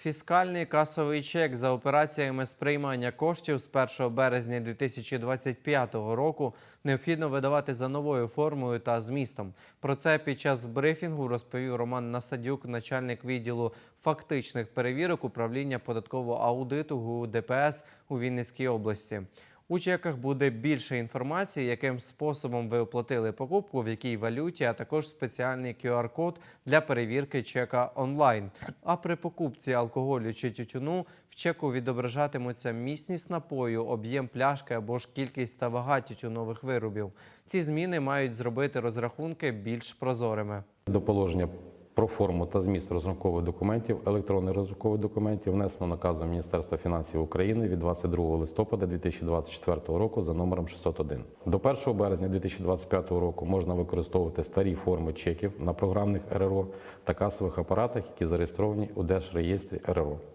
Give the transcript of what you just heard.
Фіскальний касовий чек за операціями сприймання коштів з 1 березня 2025 року необхідно видавати за новою формою та змістом. Про це під час брифінгу розповів Роман Насадюк, начальник відділу фактичних перевірок управління податкового аудиту ГУ ДПС у Вінницькій області. У чеках буде більше інформації, яким способом ви оплатили покупку, в якій валюті, а також спеціальний QR-код для перевірки чека онлайн. А при покупці алкоголю чи тютюну в чеку відображатимуться міцність напою, об'єм пляшки або ж кількість та вага тютюнових виробів. Ці зміни мають зробити розрахунки більш прозорими. До положення про форму та зміст розрахункових документів, електронних розрахункових документів внесено наказом Міністерства фінансів України від 22 листопада 2024 року за номером 601. До 1 березня 2025 року можна використовувати старі форми чеків на програмних РРО та касових апаратах, які зареєстровані у Держреєстрі РРО.